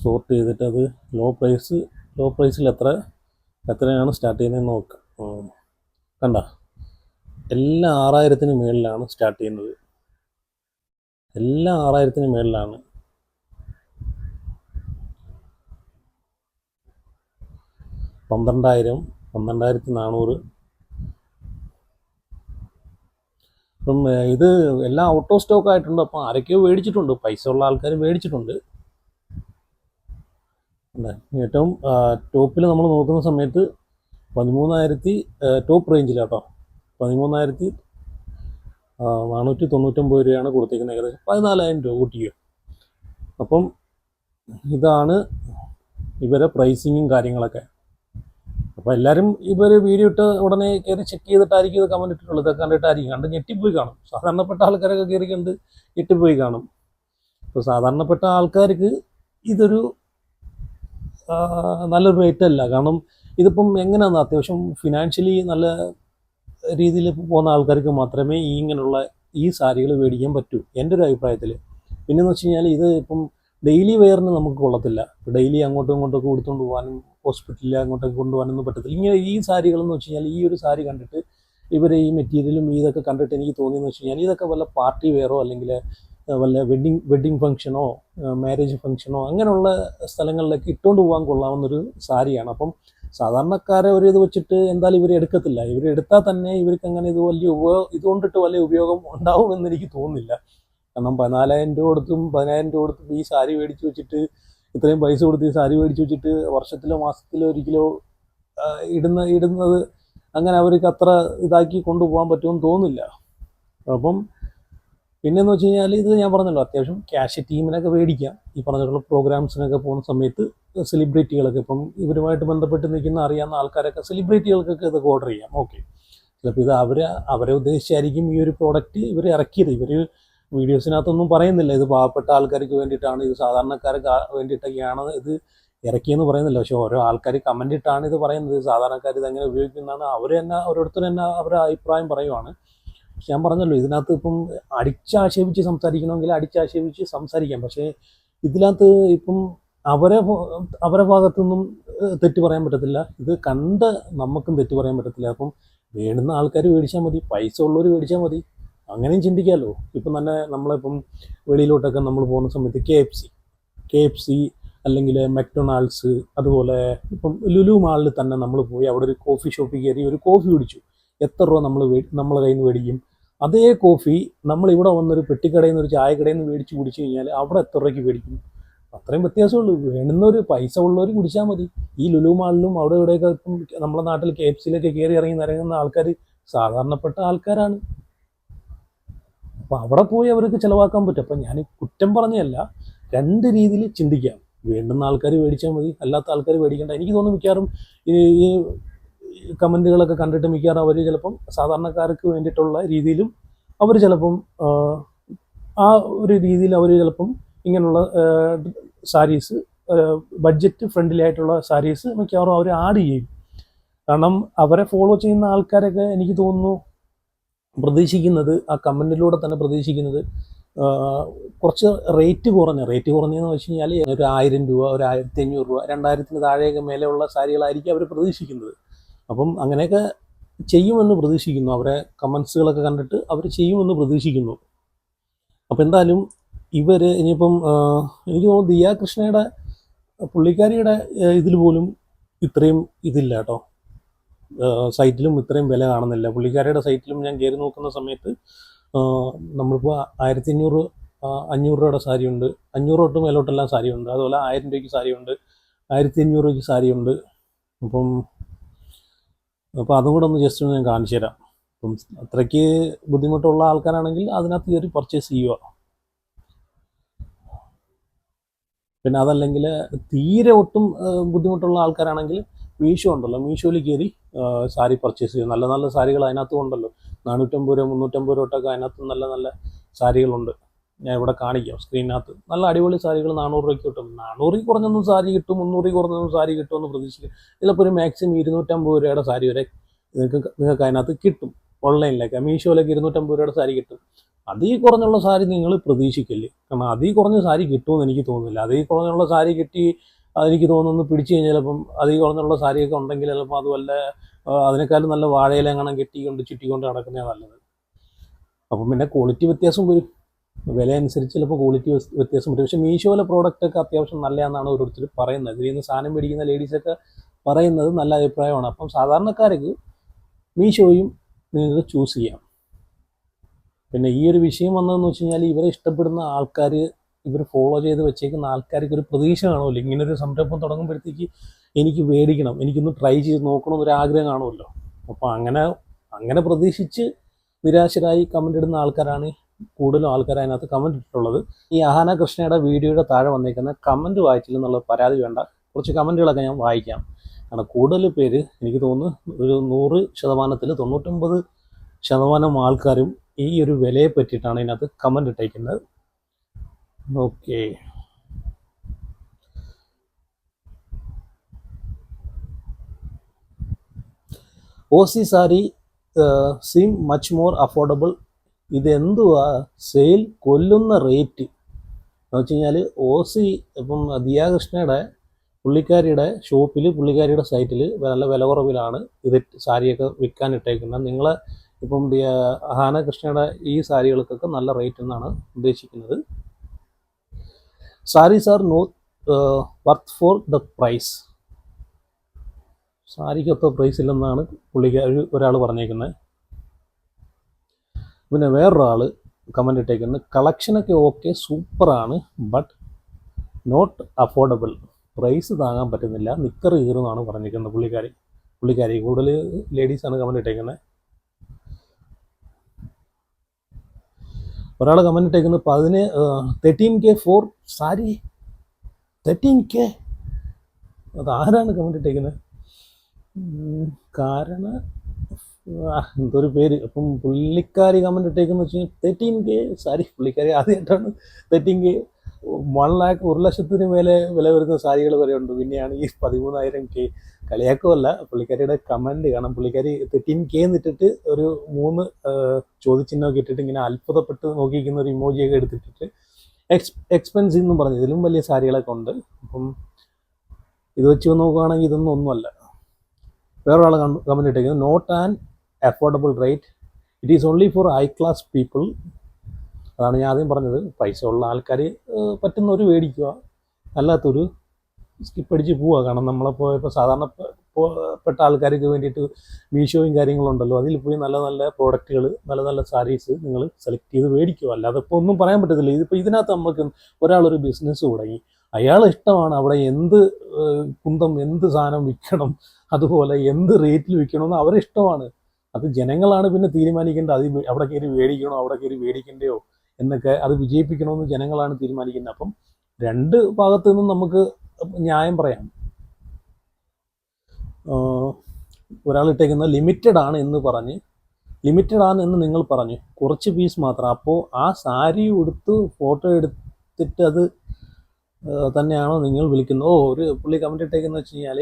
സോർട്ട് ചെയ്തിട്ട് അത് ലോ പ്രൈസ് ലോ പ്രൈസിൽ എത്ര എത്രയാണ് സ്റ്റാർട്ട് ചെയ്യുന്നതെന്ന് നോക്കാം. കണ്ട? എല്ലാ ആറായിരത്തിന് മുകളിലാണ് സ്റ്റാർട്ട് ചെയ്യുന്നത്. എല്ലാ ആറായിരത്തിന് മുകളിലാണ് പന്ത്രണ്ടായിരം പന്ത്രണ്ടായിരത്തി നാനൂറ് അപ്പം ഇത് എല്ലാം ഔട്ട് ഓഫ് സ്റ്റോക്ക് ആയിട്ടുണ്ട്. അപ്പം ആരൊക്കെയോ മേടിച്ചിട്ടുണ്ട്. പൈസ ഉള്ള ആൾക്കാർ മേടിച്ചിട്ടുണ്ട്? ഏറ്റവും ടോപ്പിൽ നമ്മൾ നോക്കുന്ന സമയത്ത് പതിമൂന്നായിരത്തി ടോപ്പ് റേഞ്ചിലാട്ടോ. പതിമൂന്നായിരത്തി നാനൂറ്റി തൊണ്ണൂറ്റൊമ്പത് രൂപയാണ് കൊടുത്തേക്കുന്നത് ഏകദേശം. പതിനാലായിരം രൂപ കൂട്ടിയോ? അപ്പം ഇതാണ് ഇവരെ പ്രൈസിങ്ങും കാര്യങ്ങളൊക്കെ. അപ്പോൾ എല്ലാവരും ഇവർ വീഡിയോ ഇട്ട് ഉടനെ കയറി ചെക്ക് ചെയ്തിട്ടായിരിക്കും ഇത് കമന്റ് ഇട്ടിട്ടുള്ളത്. ഇതൊക്കെ കണ്ടിട്ടായിരിക്കും കണ്ട് ഞെട്ടിപ്പോയി കാണും. സാധാരണപ്പെട്ട ആൾക്കാരൊക്കെ കയറി കണ്ട് ഞെട്ടിപ്പോയി കാണും. അപ്പോൾ സാധാരണപ്പെട്ട ആൾക്കാർക്ക് ഇതൊരു നല്ലൊരു റേറ്റ് അല്ല. കാരണം ഇതിപ്പം എങ്ങനെയാണെന്ന് അത്യാവശ്യം ഫിനാൻഷ്യലി നല്ല രീതിയിൽ പോകുന്ന ആൾക്കാർക്ക് മാത്രമേ ഈ ഇങ്ങനെയുള്ള ഈ സാരികൾ മേടിക്കാൻ പറ്റൂ. എന്റെ ഒരു അഭിപ്രായത്തിൽ പിന്നെയെന്ന് വെച്ച് കഴിഞ്ഞാൽ ഇത് ഇപ്പം ഡെയിലി വെയറിന് നമുക്ക് കൊള്ളത്തില്ല. ഡെയിലി അങ്ങോട്ടും ഇങ്ങോട്ടൊക്കെ കൊടുത്തുകൊണ്ട് പോകാനും ഹോസ്പിറ്റലിൽ അങ്ങോട്ടൊക്കെ കൊണ്ടുപോകാനൊന്നും പറ്റത്തില്ല. ഇങ്ങനെ ഈ സാരികളെന്ന് വെച്ച് കഴിഞ്ഞാൽ ഈ ഒരു സാരി കണ്ടിട്ട് ഇവരെ ഈ മെറ്റീരിയലും ഇതൊക്കെ കണ്ടിട്ട് എനിക്ക് തോന്നിയെന്ന് വെച്ച് കഴിഞ്ഞാൽ ഇതൊക്കെ വല്ല പാർട്ടി വെയറോ അല്ലെങ്കിൽ വല്ല വെഡ്ഡിങ് വെഡ്ഡിങ് ഫംഗ്ഷനോ മാരേജ് ഫംഗ്ഷനോ അങ്ങനെയുള്ള സ്ഥലങ്ങളിലൊക്കെ ഇട്ടുകൊണ്ട് പോകാൻ കൊള്ളാവുന്നൊരു സാരിയാണ്. അപ്പം സാധാരണക്കാരെ ഒരു ഇത് വെച്ചിട്ട് എന്തായാലും ഇവർ എടുക്കത്തില്ല. ഇവർ എടുത്താൽ തന്നെ ഇവർക്ക് അങ്ങനെ ഇത് വലിയ ഉപയോഗം ഇതുകൊണ്ടിട്ട് വലിയ ഉപയോഗം ഉണ്ടാവുമെന്ന് എനിക്ക് തോന്നുന്നില്ല. കാരണം പതിനാലായിരം രൂപ കൊടുത്തും പതിനായിരം രൂപ കൊടുത്തും ഈ സാരി മേടിച്ച് വെച്ചിട്ട് ഇത്രയും പൈസ കൊടുത്ത് ഈ സാരി മേടിച്ച് വെച്ചിട്ട് വർഷത്തിലോ മാസത്തിലോ ഒരിക്കലോ ഇടുന്ന ഇടുന്നത് അങ്ങനെ അവർക്ക് അത്ര ഇതാക്കി കൊണ്ടുപോകാൻ പറ്റുമെന്ന് തോന്നില്ല അപ്പം പിന്നെന്ന് വെച്ച് കഴിഞ്ഞാൽ ഇത് ഞാൻ പറഞ്ഞല്ലോ അത്യാവശ്യം ക്യാഷ് ടീമിനൊക്കെ മേടിക്കാം. ഈ പറഞ്ഞിട്ടുള്ള പ്രോഗ്രാംസിനൊക്കെ പോകുന്ന സമയത്ത് സെലിബ്രിറ്റികളൊക്കെ ഇപ്പം ഇവരുമായിട്ട് ബന്ധപ്പെട്ട് നിൽക്കുന്ന അറിയാവുന്ന ആൾക്കാരൊക്കെ സെലിബ്രിറ്റികൾക്കൊക്കെ ഇതൊക്കെ ഓർഡർ ചെയ്യാം. ഓക്കെ ചിലപ്പോൾ ഇത് അവരെ അവരെ ഉദ്ദേശിച്ചായിരിക്കും ഈ ഒരു പ്രോഡക്റ്റ് ഇവർ ഇറക്കിയത്. ഇവർ വീഡിയോസിനകത്തൊന്നും പറയുന്നില്ല. ഇത് പാവപ്പെട്ട ആൾക്കാർക്ക് വേണ്ടിയിട്ടാണ് ഇത് സാധാരണക്കാർക്ക് വേണ്ടിയിട്ടൊക്കെയാണ് ഇത് ഇറക്കിയെന്ന് പറയുന്നില്ല. പക്ഷെ ഓരോ ആൾക്കാർ കമന്റ് ഇട്ടാണ് ഇത് പറയുന്നത്. സാധാരണക്കാർ ഇത് എങ്ങനെ ഉപയോഗിക്കുന്നതാണ് അവർ തന്നെ ഓരോരുത്തർ തന്നെ അവരുടെ അഭിപ്രായം പറയുവാണ്. പക്ഷെ ഞാൻ പറഞ്ഞല്ലോ ഇതിനകത്ത് ഇപ്പം അടിച്ചാക്ഷേപിച്ച് സംസാരിക്കണമെങ്കിൽ അടിച്ചാക്ഷേപിച്ച് സംസാരിക്കാം. പക്ഷേ ഇതിനകത്ത് ഇപ്പം അവരെ അവരെ ഭാഗത്തുനിന്നും തെറ്റ് പറയാൻ പറ്റത്തില്ല. ഇത് കണ്ട് നമുക്കും തെറ്റ് പറയാൻ പറ്റത്തില്ല. അപ്പം വേണ്ടുന്ന ആൾക്കാർ മേടിച്ചാൽ മതി പൈസ ഉള്ളവർ മേടിച്ചാൽ മതി. അങ്ങനെയും ചിന്തിക്കാമല്ലോ ഇപ്പം തന്നെ നമ്മളിപ്പം വെളിയിലോട്ടൊക്കെ നമ്മൾ പോകുന്ന സമയത്ത് K F C K F C അല്ലെങ്കിൽ മെക്ഡൊണാൾഡ്സ് അതുപോലെ ഇപ്പം ലുലു മാളിൽ തന്നെ നമ്മൾ പോയി അവിടെ ഒരു കോഫി ഷോപ്പിൽ കയറി ഒരു കോഫി കുടിച്ചു. എത്ര രൂപ നമ്മൾ നമ്മളെ കയ്യിൽ നിന്ന് മേടിക്കും? അതേ കോഫി നമ്മൾ ഇവിടെ വന്നൊരു പെട്ടിക്കടയിൽ നിന്ന് ഒരു ചായക്കടയിൽ നിന്ന് മേടിച്ച് കുടിച്ചു കഴിഞ്ഞാൽ അവിടെ എത്ര രൂപയ്ക്ക് മേടിക്കും? അത്രയും വ്യത്യാസമുള്ളൂ. വേണ്ടുന്നൊരു പൈസ ഉള്ളവർ കുടിച്ചാൽ മതി. ഈ ലുലു മാളിലും അവിടെ ഇവിടെയൊക്കെ നമ്മുടെ നാട്ടിൽ കെ എഫ് സിയിലൊക്കെ കയറി ഇറങ്ങി നിറങ്ങുന്ന ആൾക്കാർ സാധാരണപ്പെട്ട ആൾക്കാരാണ്. അപ്പോൾ അവിടെ പോയി അവർക്ക് ചിലവാക്കാൻ പറ്റും. അപ്പം ഞാൻ കുറ്റം പറഞ്ഞല്ല രണ്ട് രീതിയിൽ ചിന്തിക്കാം. വേണ്ടുന്ന ആൾക്കാർ മേടിച്ചാൽ മതി അല്ലാത്ത ആൾക്കാർ മേടിക്കേണ്ട. എനിക്ക് തോന്നുന്നു മിക്കവാറും ഈ കമന്റുകളൊക്കെ കണ്ടിട്ട് മിക്കവാറും അവർ ചിലപ്പം സാധാരണക്കാർക്ക് വേണ്ടിയിട്ടുള്ള രീതിയിലും അവർ ചിലപ്പം ആ ഒരു രീതിയിൽ അവർ ചിലപ്പം ഇങ്ങനെയുള്ള സാരീസ് ബഡ്ജറ്റ് ഫ്രണ്ട്ലി ആയിട്ടുള്ള സാരീസ് മിക്കവാറും അവർ ആഡ് ചെയ്യും. കാരണം അവരെ ഫോളോ ചെയ്യുന്ന ആൾക്കാരൊക്കെ എനിക്ക് തോന്നുന്നു പ്രതീക്ഷിക്കുന്നത് ആ കമന്റിലൂടെ തന്നെ പ്രതീക്ഷിക്കുന്നത് കുറച്ച് റേറ്റ് കുറഞ്ഞ റേറ്റ് കുറഞ്ഞെന്ന് വെച്ച് കഴിഞ്ഞാൽ ഒരു ആയിരം രൂപ ഒരു ആയിരത്തി അഞ്ഞൂറ് രൂപ രണ്ടായിരത്തിന് താഴെയൊക്കെ മേലെയുള്ള സാരികളായിരിക്കും അവർ പ്രതീക്ഷിക്കുന്നത്. അപ്പം അങ്ങനെയൊക്കെ ചെയ്യുമെന്ന് പ്രതീക്ഷിക്കുന്നു. അവരെ കമൻസുകളൊക്കെ കണ്ടിട്ട് അവർ ചെയ്യുമെന്ന് പ്രതീക്ഷിക്കുന്നു. അപ്പം എന്തായാലും ഇവർ ഇനിയിപ്പം എനിക്ക് തോന്നുന്നു ദിയാകൃഷ്ണയുടെ പുള്ളിക്കാരിയുടെ ഇതിൽ പോലും ഇത്രയും ഇതില്ല കേട്ടോ. സൈറ്റിലും ഇത്രയും വില കാണുന്നില്ല പുള്ളിക്കാരിയുടെ സൈറ്റിലും ഞാൻ കയറി നോക്കുന്ന സമയത്ത് നമ്മളിപ്പോൾ ആയിരത്തി അഞ്ഞൂറ് അഞ്ഞൂറ് രൂപയുടെ സാരിയുണ്ട് അഞ്ഞൂറ് തൊട്ട് മേലോട്ടെല്ലാം ഉണ്ട്. അതുപോലെ ആയിരം രൂപയ്ക്ക് ഉണ്ട്. ആയിരത്തി അഞ്ഞൂറ് രൂപയ്ക്ക് ഉണ്ട്. അപ്പം അപ്പോൾ അതും കൂടെ ഒന്ന് ജസ്റ്റ് ഒന്ന് ഞാൻ കാണിച്ചു തരാം അപ്പം അത്രയ്ക്ക് ബുദ്ധിമുട്ടുള്ള ആൾക്കാരാണെങ്കിൽ അതിനകത്ത് കയറി പർച്ചേസ് ചെയ്യുക പിന്നെ അതല്ലെങ്കിൽ തീരെ ഒട്ടും ബുദ്ധിമുട്ടുള്ള ആൾക്കാരാണെങ്കിൽ മീഷോ ഉണ്ടല്ലോ. മീഷോയിൽ കയറി സാരി പർച്ചേസ് ചെയ്യും നല്ല നല്ല സാരികൾ അതിനകത്തും ഉണ്ടല്ലോ. നാനൂറ്റമ്പത് രൂപ മുന്നൂറ്റമ്പത് രൂപ തൊട്ടൊക്കെ അതിനകത്ത് നല്ല നല്ല സാരികളുണ്ട്. ഞാൻ ഇവിടെ കാണിക്കാം സ്ക്രീനകത്ത് നല്ല അടിപൊളി സാരികൾ നാനൂറ് രൂപയ്ക്ക് കിട്ടും. നാനൂറിൽ കുറഞ്ഞൊന്നും സാരി കിട്ടും മുന്നൂറിൽ കുറഞ്ഞൊന്നും സാരി കിട്ടുമെന്ന് പ്രതീക്ഷിക്കും ചിലപ്പോൾ ഒരു മാക്സിമം ഇരുന്നൂറ്റമ്പത് രൂപയുടെ സാരി വരെ നിങ്ങൾക്ക് നിങ്ങൾക്ക് അതിനകത്ത് കിട്ടും. ഓൺലൈനിലൊക്കെ മീഷോയിലൊക്കെ ഇരുന്നൂറ്റമ്പത് രൂപയുടെ സാരി കിട്ടും. അതിൽ കുറഞ്ഞുള്ള സാരി നിങ്ങൾ പ്രതീക്ഷിക്കല്ലേ? കാരണം അതിൽ കുറഞ്ഞ സാരി കിട്ടുമെന്ന് എനിക്ക് തോന്നുന്നില്ല. അതിൽ കുറഞ്ഞുള്ള സാരി കിട്ടി അതെനിക്ക് തോന്നുന്നു പിടിച്ചു കഴിഞ്ഞാൽ ചിലപ്പം അതിൽ കുറഞ്ഞുള്ള സാരിയൊക്കെ ഉണ്ടെങ്കിൽ ചിലപ്പോൾ അത് വല്ല അതിനേക്കാളും നല്ല വാഴയിലെങ്ങണം കെട്ടിക്കൊണ്ട് ചുറ്റിക്കൊണ്ട് നടക്കുന്നതാണ് നല്ലത്. അപ്പം പിന്നെ ക്വാളിറ്റി വ്യത്യാസം വരും. വില അനുസരിച്ച് ചിലപ്പോൾ ക്വാളിറ്റി വ്യത്യാസം വരും. പക്ഷേ പ്രോഡക്റ്റ് ഒക്കെ അത്യാവശ്യം നല്ലതാണെന്നാണ് ഓരോരുത്തർ പറയുന്നത്. ഇതിൽ നിന്ന് സാധനം മേടിക്കുന്ന ലേഡീസൊക്കെ പറയുന്നത് നല്ല അഭിപ്രായമാണ്. അപ്പം സാധാരണക്കാർക്ക് മീഷോയും നിങ്ങൾക്ക് ചൂസ് ചെയ്യാം. പിന്നെ ഈ ഒരു വിഷയം വന്നതെന്ന് വെച്ച് കഴിഞ്ഞാൽ ഇവരെ ഇഷ്ടപ്പെടുന്ന ആൾക്കാർ ഇവർ ഫോളോ ചെയ്ത് വെച്ചേക്കുന്ന ആൾക്കാർക്ക് ഒരു പ്രതീക്ഷ കാണുമല്ലോ. ഇങ്ങനെ ഒരു സംരംഭം തുടങ്ങുമ്പോഴത്തേക്ക് എനിക്ക് മേടിക്കണം എനിക്കൊന്ന് ട്രൈ ചെയ്ത് നോക്കണം എന്നൊരു ആഗ്രഹം കാണുമല്ലോ. അപ്പോൾ അങ്ങനെ അങ്ങനെ പ്രതീക്ഷിച്ച് നിരാശരായി കമന്റ് ഇടുന്ന ആൾക്കാരാണ് കൂടുതലും ആൾക്കാർ അതിനകത്ത് കമന്റ് ഇട്ടിട്ടുള്ളത്. ഈ അഹാന കൃഷ്ണയുടെ വീഡിയോയുടെ താഴെ വന്നേക്കുന്ന കമന്റ് വായിച്ചില്ല എന്നുള്ള പരാതി വേണ്ട. കുറച്ച് കമന്റുകളൊക്കെ ഞാൻ വായിക്കാം. കാരണം കൂടുതൽ പേര് എനിക്ക് തോന്നുന്നു ഒരു നൂറ് ശതമാനത്തിൽ തൊണ്ണൂറ്റൊമ്പത് ശതമാനം ആൾക്കാരും ഈ ഒരു വിലയെ പറ്റിയിട്ടാണ് ഇതിനകത്ത് കമന്റ് ഇട്ടേക്കുന്നത്. Okay. O C sari seem much more affordable ഇത് എന്തുവാ? സെയിൽ കൊല്ലുന്ന റേറ്റ്. എന്ന് വെച്ച് കഴിഞ്ഞാൽ ഒ സി ഇപ്പം ദിയാകൃഷ്ണയുടെ പുള്ളിക്കാരിയുടെ ഷോപ്പിൽ പുള്ളിക്കാരിയുടെ സൈറ്റിൽ നല്ല വില കുറവിലാണ് ഇത് സാരിയൊക്കെ വിൽക്കാൻ ഇട്ടേക്കുന്നത് നിങ്ങൾ ഇപ്പം ഹാന കൃഷ്ണയുടെ ഈ സാരികൾക്കൊക്കെ നല്ല റേറ്റ് എന്നാണ് ഉദ്ദേശിക്കുന്നത്. Saris are no worth for the price സാരിക്കൊത്ത price ഇല്ലെന്നാണ് പുള്ളിക്കാരി ഒരാൾ പറഞ്ഞേക്കുന്നത് പിന്നെ വേറൊരാൾ കമന്റ് ഇട്ടേക്കുന്നത് കളക്ഷനൊക്കെ ഓക്കെ സൂപ്പറാണ് ബട്ട് നോട്ട് അഫോർഡബിൾ പ്രൈസ് താങ്ങാൻ പറ്റുന്നില്ല നിക്കർ കീറുന്നാണ് പറഞ്ഞിരിക്കുന്നത് പുള്ളിക്കാരി. പുള്ളിക്കാരി കൂടുതൽ ലേഡീസാണ് കമന്റ് ഇട്ടേക്കുന്നത് ഒരാൾ കമന്റ് ഇട്ടേക്കുന്നത് പതിന് thirteen K for sari thirteen K അത് ആരാണ് കമന്റ് ഇട്ടേക്കുന്നത്? കാരണം എന്തൊരു പേര്. അപ്പം പുള്ളിക്കാരി കമന്റ് ഇട്ടേക്കെന്ന് വെച്ച് കഴിഞ്ഞാൽ തേർട്ടീൻ കെ സാരി. പുള്ളിക്കാരി ആദ്യമായിട്ടാണ് തേർട്ടീൻ കെ വൺ ലാക്ക് ഒരു ലക്ഷത്തിന് മേലെ വില വരുന്ന സാരികൾ വരെ ഉണ്ട് പിന്നെയാണ് ഈ പതിമൂന്നായിരം കെ കളിയാക്കുമല്ല പുള്ളിക്കാരിയുടെ കമന്റ് കാരണം പുള്ളിക്കാരി തേർട്ടീൻ കെ എന്നിട്ടിട്ട് ഒരു മൂന്ന് ചോദ്യചിഹ്നമൊക്കെ ഇട്ടിട്ട് ഇങ്ങനെ അത്ഭുതപ്പെട്ട് നോക്കിയിരിക്കുന്ന ഒരു ഇമോജിയൊക്കെ എടുത്തിട്ടിട്ട് എക്സ് എക്സ്പെൻസീവ് എന്നും പറഞ്ഞു. ഇതിലും വലിയ സാരികളൊക്കെ ഉണ്ട്. അപ്പം ഇത് വെച്ച് നോക്കുകയാണെങ്കിൽ ഇതൊന്നും ഒന്നുമല്ല. വേറൊരാൾ കമന്റ് ഇട്ടേക്കുന്നത് not and affordable rate it is only for high class people അതാണ് ഞാൻ ആദ്യം പറഞ്ഞത്. പൈസ ഉള്ള ആൾക്കാർ പറ്റുന്നവർ മേടിക്കുക. അല്ലാത്തൊരു സ്കിപ്പ് അടിച്ച് പോവുക കാരണം നമ്മളിപ്പോൾ ഇപ്പോൾ സാധാരണ പെട്ട ആൾക്കാർക്ക് വേണ്ടിയിട്ട് മീഷോയും കാര്യങ്ങളുണ്ടല്ലോ. അതിൽ പോയി നല്ല നല്ല പ്രോഡക്റ്റുകൾ നല്ല നല്ല സാരീസ് നിങ്ങൾ സെലക്ട് ചെയ്ത് മേടിക്കുക അല്ലാതെ ഇപ്പോൾ ഒന്നും പറയാൻ പറ്റത്തില്ല. ഇതിപ്പോൾ ഇതിനകത്ത് നമുക്ക് ഒരാളൊരു ബിസിനസ് തുടങ്ങി. അയാൾ ഇഷ്ടമാണ് അവിടെ എന്ത് കുന്തം എന്ത് സാധനം വിൽക്കണം അതുപോലെ എന്ത് റേറ്റിൽ വിൽക്കണമെന്ന് അവരെ ഇഷ്ടമാണ്. അത് ജനങ്ങളാണ് പിന്നെ തീരുമാനിക്കേണ്ടത്. അത് അവിടെ കയറി മേടിക്കണോ അവിടെ കയറി മേടിക്കണ്ടയോ എന്നൊക്കെ അത് വിജയിപ്പിക്കണമെന്ന് ജനങ്ങളാണ് തീരുമാനിക്കുന്നത്. അപ്പം രണ്ട് ഭാഗത്തു നിന്നും നമുക്ക് ന്യായം പറയാം. ഒരാൾ ഇട്ടേക്കുന്ന ലിമിറ്റഡ് ആണ് എന്ന് പറഞ്ഞ് ലിമിറ്റഡ് ആണ് എന്ന് നിങ്ങൾ പറഞ്ഞു കുറച്ച് പീസ് മാത്രം. അപ്പോൾ ആ സാരി ഉടുത്ത് ഫോട്ടോ എടുത്തിട്ട് അത് തന്നെയാണോ നിങ്ങൾ വിളിക്കുന്നത്? ഓ ഒരു പുള്ളി കമന്റ് ഇട്ടേക്കെന്ന് വെച്ച് കഴിഞ്ഞാൽ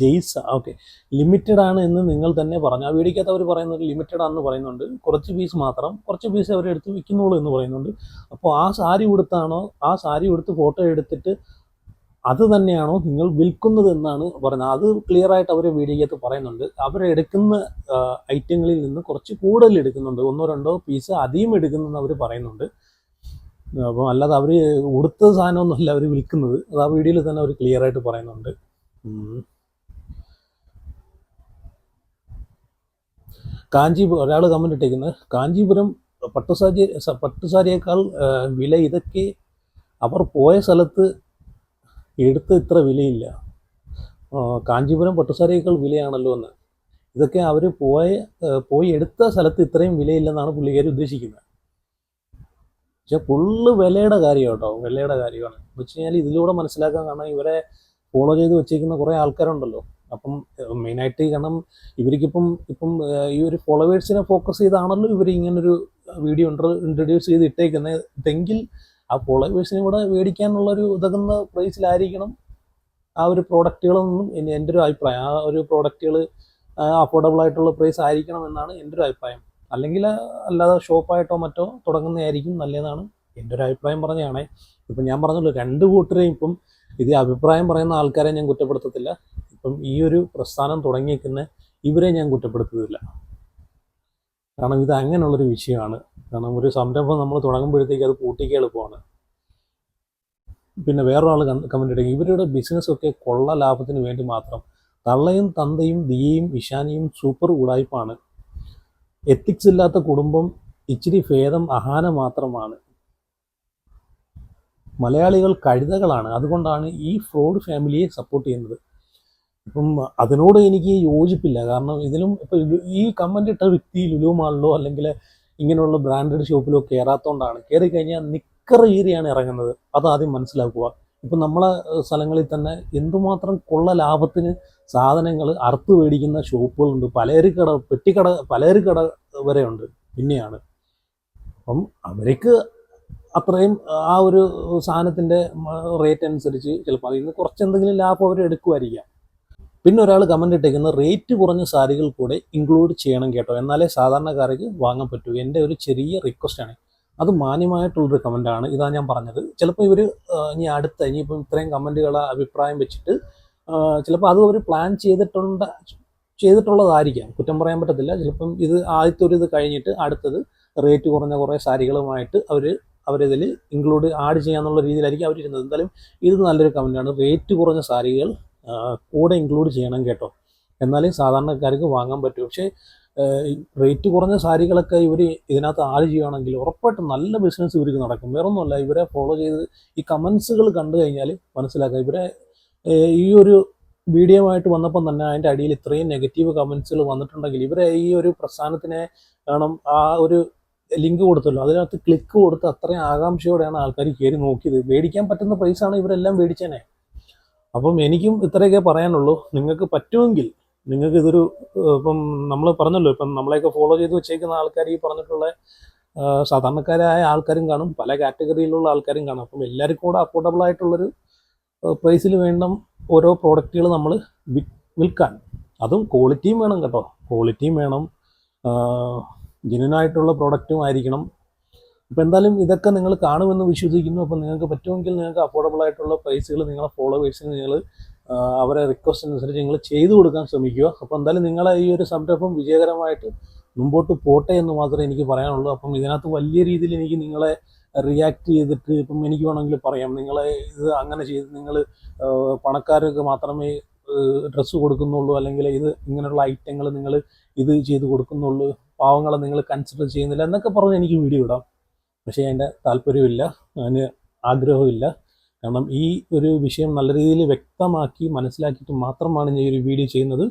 ജെയ്സ. ഓക്കെ. ലിമിറ്റഡ് ആണ് എന്ന് നിങ്ങൾ തന്നെ പറഞ്ഞു. ആ അവർ പറയുന്നത് ലിമിറ്റഡ് ആണെന്ന് പറയുന്നുണ്ട്. കുറച്ച് പീസ് മാത്രം. കുറച്ച് പീസ് അവരെടുത്ത് വിൽക്കുന്നുള്ളൂ എന്ന് പറയുന്നുണ്ട്. അപ്പോൾ ആ സാരി ഉടുത്താണോ? ആ സാരി ഉടുത്ത് ഫോട്ടോ എടുത്തിട്ട് അത് തന്നെയാണോ നിങ്ങൾ വിൽക്കുന്നത് എന്നാണ് പറയുന്നത്. അത് ക്ലിയർ ആയിട്ട് അവർ വീഡിയോക്കകത്ത് പറയുന്നുണ്ട്. അവരെടുക്കുന്ന ഐറ്റങ്ങളിൽ നിന്ന് കുറച്ച് കൂടുതൽ എടുക്കുന്നുണ്ട്. ഒന്നോ രണ്ടോ പീസ് അധികം എടുക്കുന്നെന്ന് അവർ പറയുന്നുണ്ട്. അപ്പോൾ അല്ലാതെ അവർ ഉടുത്ത സാധനമൊന്നുമല്ല അവർ വിൽക്കുന്നത്. അത് ആ വീഡിയോയിൽ തന്നെ അവർ ക്ലിയർ ആയിട്ട് പറയുന്നുണ്ട്. കാഞ്ചീപുരം ഒരാൾ കമന്റ് ഇട്ടേക്കുന്നത് കാഞ്ചീപുരം പട്ടുസാരി പട്ടുസാരിയേക്കാൾ വില ഇതൊക്കെ അവർ പോയ സ്ഥലത്ത് എടുത്ത് ഇത്ര വിലയില്ല. കാഞ്ചീപുരം പട്ടുസാരിയേക്കാൾ വിലയാണല്ലോ എന്ന്. ഇതൊക്കെ അവർ പോയ പോയി എടുത്ത സ്ഥലത്ത് ഇത്രയും വിലയില്ലെന്നാണ് പുള്ളിക്കാരി ഉദ്ദേശിക്കുന്നത്. പക്ഷെ ഫുള്ള് വിലയുടെ കാര്യം കേട്ടോ. വിലയുടെ കാര്യമാണ്. എന്ന് വെച്ച് കഴിഞ്ഞാൽ ഇതിലൂടെ മനസ്സിലാക്കാൻ കാരണം ഇവരെ ഫോളോ ചെയ്ത് വെച്ചേക്കുന്ന കുറേ ആൾക്കാരുണ്ടല്ലോ. അപ്പം മെയിനായിട്ട് കാരണം ഇവർക്കിപ്പം ഇപ്പം ഈ ഒരു ഫോളോവേഴ്സിനെ ഫോക്കസ് ചെയ്താണല്ലോ ഇവർ ഇങ്ങനൊരു വീഡിയോ ഇൻട്രൊഡ്യൂസ് ചെയ്ത് ഇട്ടേക്കുന്നത് ആ ഫോളോവേഴ്സിനെ കൂടെ മേടിക്കാനുള്ളൊരു ഉതകുന്ന പ്രൈസിലായിരിക്കണം ആ ഒരു പ്രോഡക്റ്റുകളൊന്നും എന്റെ ഒരു അഭിപ്രായം. ആ ഒരു പ്രോഡക്റ്റുകൾ അഫോർഡബിൾ ആയിട്ടുള്ള പ്രൈസ് ആയിരിക്കണം എന്നാണ് എന്റെ ഒരു അഭിപ്രായം. അല്ലെങ്കിൽ അല്ലാതെ ഷോപ്പായിട്ടോ മറ്റോ തുടങ്ങുന്നതായിരിക്കും നല്ലതെന്നാണ് എന്റെ ഒരു അഭിപ്രായം പറഞ്ഞതാണേ. ഇപ്പം ഞാൻ പറഞ്ഞല്ലോ രണ്ട് കൂട്ടരെയും ഇപ്പം ഇത് അഭിപ്രായം പറയുന്ന ആൾക്കാരെ ഞാൻ കുറ്റപ്പെടുത്തത്തില്ല. ഇപ്പം ഈ ഒരു പ്രസ്ഥാനം തുടങ്ങിയേക്കുന്ന ഇവരെ ഞാൻ കുറ്റപ്പെടുത്തുന്നില്ല കാരണം ഇത് അങ്ങനെയുള്ളൊരു വിഷയമാണ്. കാരണം ഒരു സംരംഭം നമ്മൾ തുടങ്ങുമ്പോഴത്തേക്ക് അത് പൂട്ടിക്കാൻ എളുപ്പമാണ്. പിന്നെ വേറൊരാൾ കമന്റ് ഇടുക ഇവരുടെ ബിസിനസ്സൊക്കെ കൊള്ള ലാഭത്തിന് വേണ്ടി മാത്രം തള്ളയും തന്തയും ദിയയും ഇഷാനിയും സൂപ്പർ ഉടായ്പാണ്. എത്തിക്സ് ഇല്ലാത്ത കുടുംബം ഇച്ചിരി ഭേദം അഹാന മാത്രമാണ്. മലയാളികൾ കഴുതകളാണ്. അതുകൊണ്ടാണ് ഈ ഫ്രോഡ് ഫാമിലിയെ സപ്പോർട്ട് ചെയ്യുന്നത്. ഇപ്പം അതിനോട് എനിക്ക് യോജിപ്പില്ല. കാരണം ഇതിലും ഇപ്പം ഈ കമന്റ് ഇട്ട വ്യക്തി ലുലു മാളിലോ അല്ലെങ്കിൽ ഇങ്ങനെയുള്ള ബ്രാൻഡഡ് ഷോപ്പിലോ കയറാത്തതുകൊണ്ടാണ് കയറി കഴിഞ്ഞാൽ നിക്കർ ഏരിയയാണ് ഇറങ്ങുന്നത്. ആദ്യം മനസ്സിലാക്കുക. ഇപ്പം നമ്മളെ സ്ഥലങ്ങളിൽ തന്നെ എന്തുമാത്രം കൊള്ള ലാഭത്തിന് സാധനങ്ങൾ അറുത്ത് മേടിക്കുന്ന ഷോപ്പുകളുണ്ട്. കട പെട്ടിക്കട പലചരക്കട വരെ ഉണ്ട്. പിന്നെയാണ്. അപ്പം അവർക്ക് അത്രയും ആ ഒരു സാധനത്തിന്റെ റേറ്റ് അനുസരിച്ച് ചിലപ്പോൾ അതിൽ നിന്ന് കുറച്ച് എന്തെങ്കിലും ലാഭം അവർ എടുക്കുമായിരിക്കാം പിന്നെ ഒരാൾ കമന്റ് ഇട്ടേക്കുന്നത് റേറ്റ് കുറഞ്ഞ സാരികൾ കൂടെ ഇൻക്ലൂഡ് ചെയ്യണം കേട്ടോ. എന്നാലേ സാധാരണക്കാർക്ക് വാങ്ങാൻ പറ്റൂ. എന്റെ ഒരു ചെറിയ റിക്വസ്റ്റാണ് അത് മാന്യമായിട്ടുള്ളൊരു കമന്റാണ് ഇതാണ് ഞാൻ പറഞ്ഞത്. ചിലപ്പോൾ ഇവർ ഇനി അടുത്ത ഇനിയിപ്പം ഇത്രയും കമന്റുകളെ അഭിപ്രായം വെച്ചിട്ട് ചിലപ്പോൾ അത് അവർ പ്ലാൻ ചെയ്തിട്ടുണ്ട് ചെയ്തിട്ടുള്ളതായിരിക്കാം. കുറ്റം പറയാൻ പറ്റത്തില്ല. ചിലപ്പം ഇത് ആദ്യത്തെ ഒരു ഇത് കഴിഞ്ഞിട്ട് അടുത്തത് റേറ്റ് കുറഞ്ഞ കുറേ സാരികളുമായിട്ട് അവർ അവരിതിൽ ഇൻക്ലൂഡ് ആഡ് ചെയ്യാന്നുള്ള രീതിയിലായിരിക്കും അവരിരുന്നത്. എന്തായാലും ഇത് നല്ലൊരു കമന്റാണ് റേറ്റ് കുറഞ്ഞ സാരികൾ കൂടെ ഇൻക്ലൂഡ് ചെയ്യണം കേട്ടോ. എന്നാലേ സാധാരണക്കാർക്ക് വാങ്ങാൻ പറ്റൂ. പക്ഷേ റേറ്റ് കുറഞ്ഞ സാരികളൊക്കെ ഇവർ ഇതിനകത്ത് ആഡ് ചെയ്യുകയാണെങ്കിൽ ഉറപ്പായിട്ടും നല്ല ബിസിനസ് ഇവർക്ക് നടക്കും. വേറൊന്നുമല്ല ഇവരെ ഫോളോ ചെയ്ത് ഈ കമൻസുകൾ കണ്ടു കഴിഞ്ഞാൽ മനസ്സിലാക്കുക ഇവരെ ഈ ഒരു വീഡിയോ വന്നപ്പം തന്നെ അതിന്റെ അടിയിൽ ഇത്രയും നെഗറ്റീവ് കമൻസുകൾ വന്നിട്ടുണ്ടെങ്കിൽ ഇവരെ ഈ ഒരു പ്രസ്ഥാനത്തിനെ വേണം ആ ഒരു ലിങ്ക് കൊടുത്തല്ലോ. അതിനകത്ത് ക്ലിക്ക് കൊടുത്ത് അത്രയും ആകാംക്ഷയോടെയാണ് ആൾക്കാർ കയറി നോക്കിയത്. മേടിക്കാൻ പറ്റുന്ന പ്രൈസാണ് ഇവരെല്ലാം മേടിച്ചേനെ. അപ്പം എനിക്കും ഇത്രയൊക്കെ പറയാനുള്ളൂ. നിങ്ങൾക്ക് പറ്റുമെങ്കിൽ നിങ്ങൾക്ക് ഇതൊരു ഇപ്പം നമ്മൾ പറഞ്ഞല്ലോ ഇപ്പം നമ്മളെയൊക്കെ ഫോളോ ചെയ്ത് വെച്ചേക്കുന്ന ആൾക്കാർ ഈ പറഞ്ഞിട്ടുള്ള സാധാരണക്കാരായ ആൾക്കാരും കാണും പല കാറ്റഗറിയിലുള്ള ആൾക്കാരും കാണും. അപ്പം എല്ലാവർക്കും കൂടെ അഫോർഡബിൾ ആയിട്ടുള്ളൊരു പ്രൈസിൽ വേണ്ട ഓരോ പ്രോഡക്റ്റുകൾ നമ്മൾ വിൽക്കാൻ. അതും ക്വാളിറ്റിയും വേണം കേട്ടോ. ക്വാളിറ്റിയും വേണം. ജനുവനായിട്ടുള്ള പ്രോഡക്റ്റും ആയിരിക്കണം. അപ്പോൾ എന്തായാലും ഇതൊക്കെ നിങ്ങൾ കാണുമെന്ന് വിശ്വസിക്കുന്നു. അപ്പോൾ നിങ്ങൾക്ക് പറ്റുമെങ്കിൽ നിങ്ങൾക്ക് അഫോർഡബിൾ ആയിട്ടുള്ള പ്രൈസുകൾ നിങ്ങളെ ഫോളോവേഴ്സിന് നിങ്ങൾ അവരെ റിക്വസ്റ്റ് അനുസരിച്ച് നിങ്ങൾ ചെയ്തു കൊടുക്കാൻ ശ്രമിക്കുക. അപ്പോൾ എന്തായാലും നിങ്ങളെ ഈ ഒരു സംരംഭം വിജയകരമായിട്ട് മുമ്പോട്ട് പോട്ടെ എന്ന് മാത്രമേ എനിക്ക് പറയാനുള്ളൂ. അപ്പം ഇതിനകത്ത് വലിയ രീതിയിൽ എനിക്ക് നിങ്ങളെ റിയാക്ട് ചെയ്തിട്ട് ഇപ്പം എനിക്ക് വേണമെങ്കിൽ പറയാം. നിങ്ങളെ ഇത് അങ്ങനെ ചെയ്ത് നിങ്ങൾ പണക്കാരൊക്കെ മാത്രമേ ഡ്രസ്സ് കൊടുക്കുന്നുള്ളൂ. അല്ലെങ്കിൽ ഇത് ഇങ്ങനെയുള്ള ഐറ്റങ്ങൾ നിങ്ങൾ ഇത് ചെയ്ത് കൊടുക്കുന്നുള്ളൂ. പാവങ്ങളെ നിങ്ങൾ കൺസിഡർ ചെയ്യുന്നില്ല എന്നൊക്കെ പറഞ്ഞ് എനിക്ക് വീഡിയോ ഇടാം. പക്ഷേ അതിന്റെ താല്പര്യമില്ല അതിന് ആഗ്രഹമില്ല കാരണം ഈ ഒരു വിഷയം നല്ല രീതിയിൽ വ്യക്തമാക്കി മനസ്സിലാക്കിയിട്ട് മാത്രമാണ് ഞാൻ ഈ ഒരു വീഡിയോ ചെയ്യുന്നത്.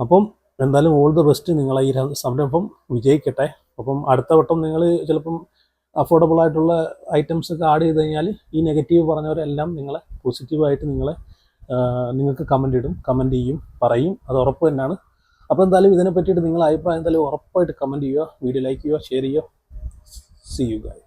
അപ്പം എന്തായാലും ഓൾ ദ ബെസ്റ്റ് നിങ്ങൾ ഈ സംരംഭം വിജയിക്കട്ടെ. അപ്പം അടുത്ത വട്ടം നിങ്ങൾ ചിലപ്പം അഫോർഡബിൾ ആയിട്ടുള്ള ഐറ്റംസ് ഒക്കെ ആഡ് ചെയ്ത് കഴിഞ്ഞാൽ ഈ നെഗറ്റീവ് പറഞ്ഞവരെല്ലാം നിങ്ങളെ പോസിറ്റീവായിട്ട് നിങ്ങളെ നിങ്ങൾക്ക് കമന്റ് ഇടും കമന്റ് ചെയ്യും പറയും. അത് ഉറപ്പ് തന്നെയാണ്. അപ്പോൾ എന്തായാലും ഇതിനെ പറ്റിയിട്ട് നിങ്ങളെ അഭിപ്രായം എന്തായാലും ഉറപ്പായിട്ട് കമന്റ് ചെയ്യുക വീഡിയോ ലൈക്ക് ചെയ്യുക ഷെയർ ചെയ്യുക. See you guy